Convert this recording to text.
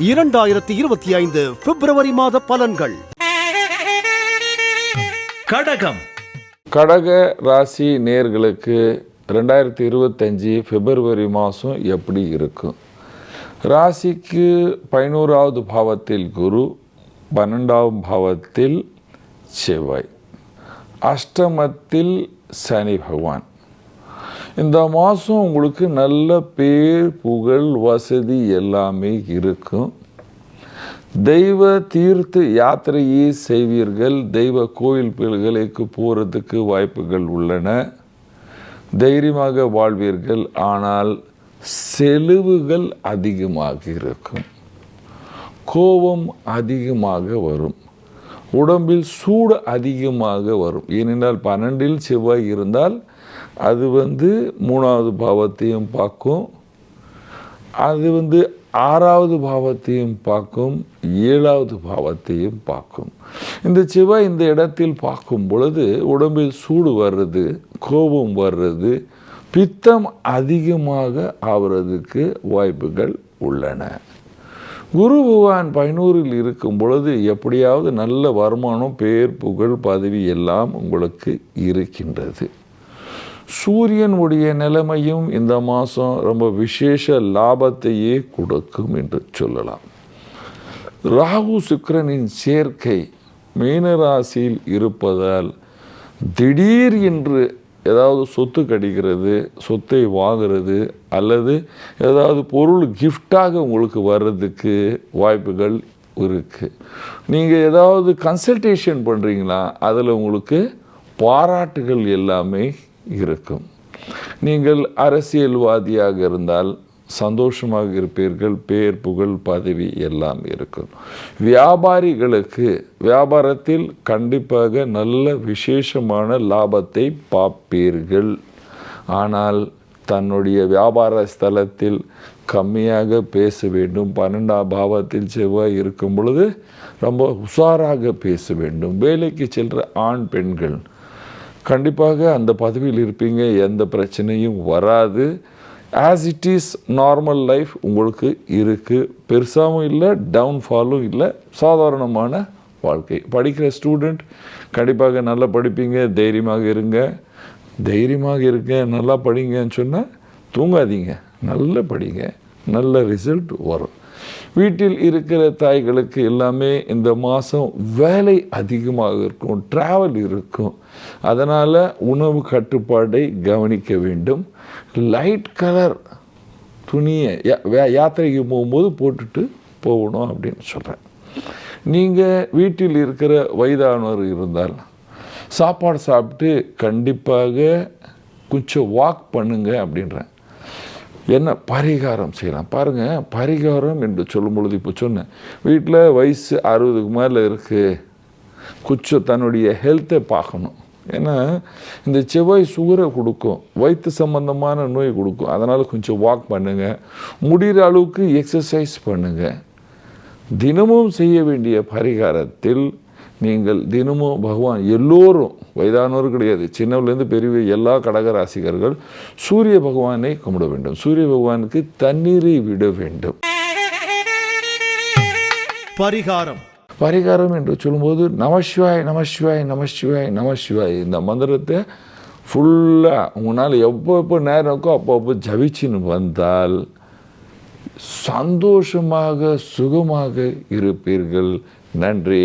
இரண்டாயிரத்தி இருபத்தி ஐந்து பிப்ரவரி மாத பலன்கள். கடகம். கடக ராசி நேர்களுக்கு ரெண்டாயிரத்தி இருபத்தஞ்சி பிப்ரவரி மாதம் எப்படி இருக்கும்? ராசிக்கு பதினோராவது பாவத்தில் குரு பன்னெண்டாவது பாவத்தில் செவ்வாய். அஷ்டமத்தில் சனி பகவான். இந்த மாதம் உங்களுக்கு நல்ல பேர் புகழ் வசதி எல்லாமே இருக்கும். தெய்வ தீர்த்த யாத்திரையை செய்வீர்கள். தெய்வ கோயில் கோயில்களுக்கு போகிறதுக்கு வாய்ப்புகள் உள்ளன. தைரியமாக வாழ்வீர்கள். ஆனால் செலவுகள் அதிகமாக இருக்கும். கோபம் அதிகமாக வரும். உடம்பில் சூடு அதிகமாக வரும். ஏனென்றால் பன்னெண்டில் செவ்வாய் இருந்தால் அது வந்து மூணாவது பாவத்தையும் பார்க்கும். அது வந்து ஆறாவது பாவத்தையும் பார்க்கும் ஏழாவது பாவத்தையும் பார்க்கும். இந்த செவ்வாய் இந்த இடத்தில் பார்க்கும் பொழுது உடம்பில் சூடு வர்றது கோபம் வர்றது பித்தம் அதிகமாக ஆவறதுக்கு வாய்ப்புகள் உள்ளன. குரு பகவான் பதினூறில் இருக்கும் பொழுது எப்படியாவது நல்ல வருமானம் பேர் புகழ் பதவி எல்லாம் உங்களுக்கு இருக்கின்றது. சூரியனுடைய நிலைமையும் இந்த மாதம் ரொம்ப விசேஷ லாபத்தையே கொடுக்கும் என்று சொல்லலாம். ராகு சுக்கிரனின் சேர்க்கை மீனராசியில் இருப்பதால் திடீர் என்று ஏதாவது சொத்து கிடைக்கிறது சொத்தை வாங்கிறது அல்லது ஏதாவது பொருள் கிஃப்டாக உங்களுக்கு வர்றதுக்கு வாய்ப்புகள் இருக்குது நீங்கள் ஏதாவது கன்சல்டேஷன் பண்ணுறீங்களா அதில் உங்களுக்கு பாராட்டுகள் எல்லாமே இருக்கும். நீங்கள் அரசியல்வாதியாக இருந்தால் சந்தோஷமாக இருப்பீர்கள் பேர் புகழ் பதவி எல்லாம் இருக்கும். வியாபாரிகளுக்கு வியாபாரத்தில் கண்டிப்பாக நல்ல விசேஷமான லாபத்தை பார்ப்பீர்கள். ஆனால் தன்னுடைய வியாபார ஸ்தலத்தில் கம்மியாக பேச வேண்டும். பன்னெண்டாம் பாவத்தில் செவ்வாய் இருக்கும் பொழுது ரொம்ப உஷாராக பேச வேண்டும். வேலைக்கு செல்கிற ஆண் பெண்கள் கண்டிப்பாக அந்த பதவியில் இருப்பீங்க எந்த பிரச்சனையும் வராது. As it is normal life உங்களுக்கு இருக்குது பெருசாகவும் இல்லை டவுன்ஃபாலும் இல்லை. சாதாரணமான வாழ்க்கை. படிக்கிற ஸ்டூடெண்ட் கண்டிப்பாக நல்லா படிப்பீங்க தைரியமாக இருங்க. தைரியமாக இருங்க நல்லா படிங்கன்னு சொன்னால் தூங்காதீங்க. நல்லா படிங்க. நல்ல ரிசல்ட் வரும். வீட்டில் இருக்கிற தாய்களுக்கு எல்லாமே இந்த மாதம் வேலை அதிகமாக இருக்கும் ட்ராவல் இருக்கும். அதனால் உணவு கட்டுப்பாடை கவனிக்க வேண்டும். லைட் கலர் துணியை யா- வே- யாத்திரைக்கு போகும்போது போட்டுட்டு போகணும் அப்படின்னு சொல்கிறேன் நீங்கள் வீட்டில் இருக்கிற வயதானவர் இருந்தால் சாப்பாடு சாப்பிட்டு கண்டிப்பாக கொஞ்சம் வாக் பண்ணுங்க அப்படின்றேன். என்ன பரிகாரம் செய்யலாம்? பாருங்கள் பரிகாரம் என்று சொல்லும் பொழுது இப்போ சொன்னேன். வீட்டில் வயசு அறுபதுக்கு மேலே இருக்குது குச்சம் தன்னுடைய ஹெல்த்தை பார்க்கணும். ஏன்னா இந்த செவ்வாய் சுகரை கொடுக்கும். வயிற்று சம்பந்தமான நோய் கொடுக்கும். அதனால் கொஞ்சம் வாக் பண்ணுங்கள் முடிகிற அளவுக்கு எக்ஸசைஸ் பண்ணுங்கள் தினமும் செய்ய வேண்டிய பரிகாரத்தில் நீங்கள் தினமும் பகவான் எல்லோரும் வயதானவர் கிடையாது சின்னவர்லேருந்து பெரிய எல்லா கடகராசிகர்கள் சூரிய பகவானை கும்பிட வேண்டும். சூரிய பகவானுக்கு தண்ணீரை விட வேண்டும். பரிகாரம். பரிகாரம் என்று சொல்லும்போது நமசிவாய் நமசிவாய் நமசிவாய் நமசிவாய். இந்த மந்திரத்தை ஃபுல்லாக உங்களால் எப்போ எப்போ நேரம் இருக்கோ அப்போ அப்போ ஜபிச்சின்னு வந்தால் சந்தோஷமாக சுகமாக இருப்பீர்கள். நன்றி.